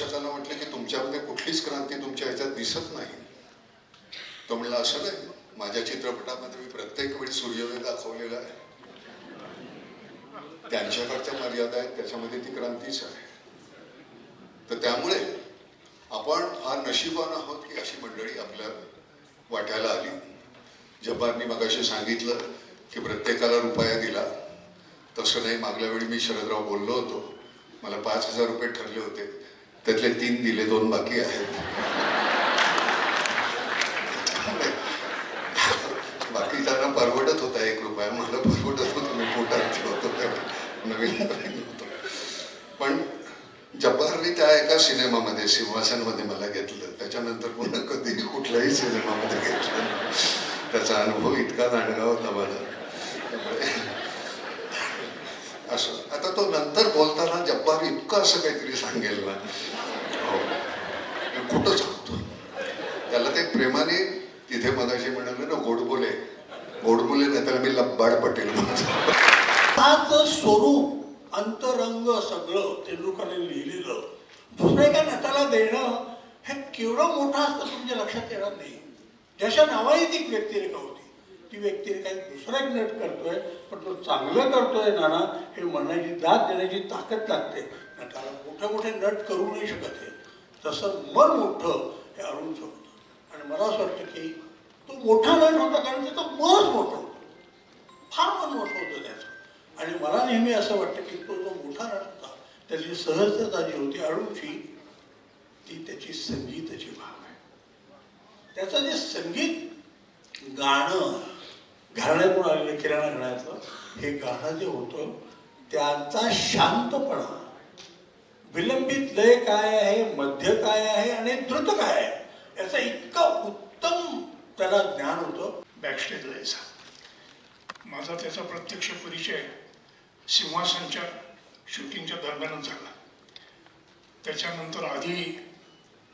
दर्शकांना म्हटलं की तुमच्यामध्ये कुठलीच क्रांती तुमच्या ह्याच्यात दिसत नाही. तो म्हणला असं नाही. माझ्या चित्रपटामध्ये मी प्रत्येक वेळी सूर्योदय दाखवलेला आहे. त्यांच्याकडच्या मर्यादा आहेत त्याच्यामध्ये ती क्रांतीच आहे. तर त्यामुळे आपण फार नशिबान आहोत की अशी मंडळी आपल्या वाट्याला आली. जब्बारनी मगाशी सांगितलं की प्रत्येकाला रुपया दिला. तसं नाही मागल्या वेळी मी शरदराव बोललो होतो. मला पाच हजार रुपये ठरले होते. त्यातले तीन दिले दोन बाकी आहेत. बाकी त्यांना परवडत होता एक रुपया मला परवडत होतो मी पोटात होतो नवीन होतो. पण जब्बारने त्या एका सिनेमामध्ये सिंहासनमध्ये मला घेतलं. त्याच्यानंतर पुन्हा कधी कुठल्याही सिनेमामध्ये घेतलं त्याचा अनुभव इतका दांडगा होता माझा त्यामुळे असं. आता तो नंतर बोलताना जब्बार इतकं असं काहीतरी सांगेल ना. हो. कुठं सांगतो त्याला ते प्रेमाने तिथे मगाशी म्हणाले ना गोडबोले गोडबोले नाही त्याला मी लब्बाड पटेल म्हणतो. स्वरूप अंतरंग सगळं तेंडुलकरने लिहिलेलं. दुसऱ्या एका नेत्याला देणं हे केवढं मोठं असतं तुमच्या लक्षात येणार नाही. ज्याच्या नावाने ती व्यक्तिरेखा होती. ती व्यक्ती काही दुसरा एक नट करतोय पण तो चांगलं करतोय नाना हे म्हणण्याची दाद देण्याची ताकद लागते. नटाला मोठे मोठे नट करू नाही शकत आहे तसं मन मोठं हे अरुण होतं आणि मला असं वाटतं की तो मोठा नट होता कारण त्याचं मन मोठं होतं. फार मन मोठं होतं त्याचं. आणि मला नेहमी असं वाटतं की तो जो मोठा नट होता त्याची सहजता जी होती अरुणची ती त्याची संगीताची भाव आहे. त्याचं जे संगीत गाणं घराण्यातून आलेलं किराणा घराण्यातलं हे गाणं जे होतं त्याचा शांतपणा विलंबित लय काय आहे मध्य काय आहे आणि द्रुत काय आहे याचा इतका उत्तम त्याला ज्ञान होतं बॅकस्टेज लयचा माझा त्याचा प्रत्यक्ष परिचय सिंहासनच्या शूटिंगच्या दरम्यानच झाला. त्याच्यानंतर आधी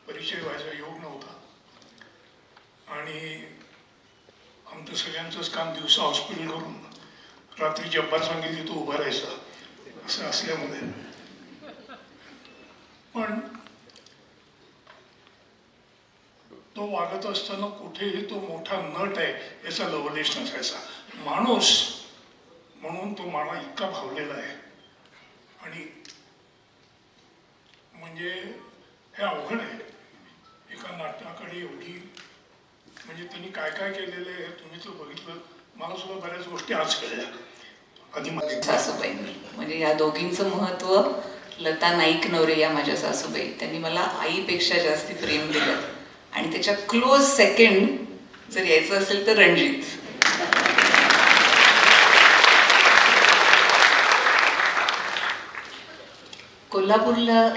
परिचय व्हायचा योग नव्हता. आणि आमचं सगळ्यांचंच काम दिवसा हॉस्पिटलवरून रात्री जब्बार सांगितली तो उभा राहायचा असं असल्यामुळे. पण तो वागत असताना कुठेही तो मोठा नट आहे याचा लवलेश नसायचा माणूस म्हणून तो मला इतका भावलेला आहे. आणि म्हणजे हे अवघड आहे. एका नाटकाकडे एवढी म्हणजे त्यांनी काय काय केलेलं आहे तुम्ही तर बघितलं. मला सुद्धा बऱ्याच गोष्टी आज कळल्या. आधी सासूबाई म्हणजे या दोघींचं महत्त्व लता नाईक नवरे या माझ्या सासूबाई. त्यांनी मला आईपेक्षा जास्ती प्रेम दिलं. आणि त्याच्या क्लोज सेकंड जर यायचं असेल तर रणजित. कोल्हापूरला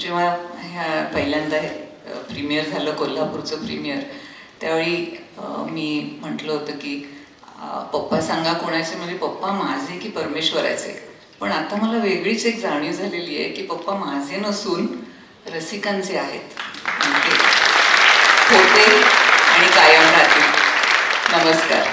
जेव्हा ह्या पहिल्यांदा प्रीमियर झालं कोल्हापूरचं प्रीमियर. त्यावेळी मी म्हटलं होतं की पप्पा सांगा कोणाचे म्हणजे पप्पा माझे की परमेश्वराचे. पण आता मला वेगळीच एक जाणीव झालेली आहे की पप्पा माझे नसून रसिकांचे आहेत. होते आणि कायम राहतील. नमस्कार.